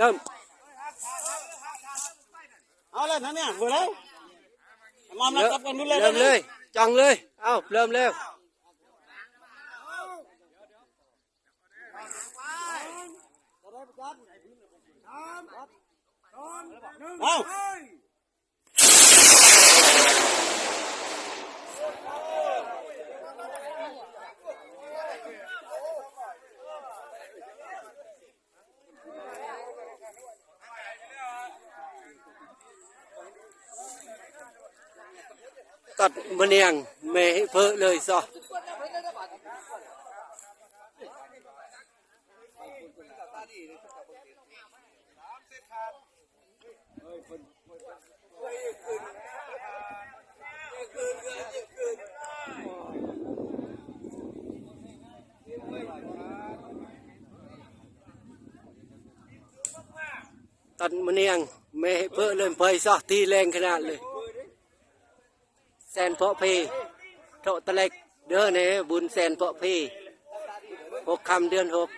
เริ่มเอาเลยนะเนี่ยเบื่อแล้วมอม เริ่ รับ ม กันดูเลย เริ่มเลยจังเลย เอ้าเริ่มแล้ว เอา ตัดมะเนียงไม่ให้เพอเลยซะตัดมะเนียงไม่ให้เพอเลยเพยซะตีแรงขนาดเลย แสนเพาะพีโตตะเล็กเด้อเนี่ยบุญแสนเพาะพีหกคำเดือนหก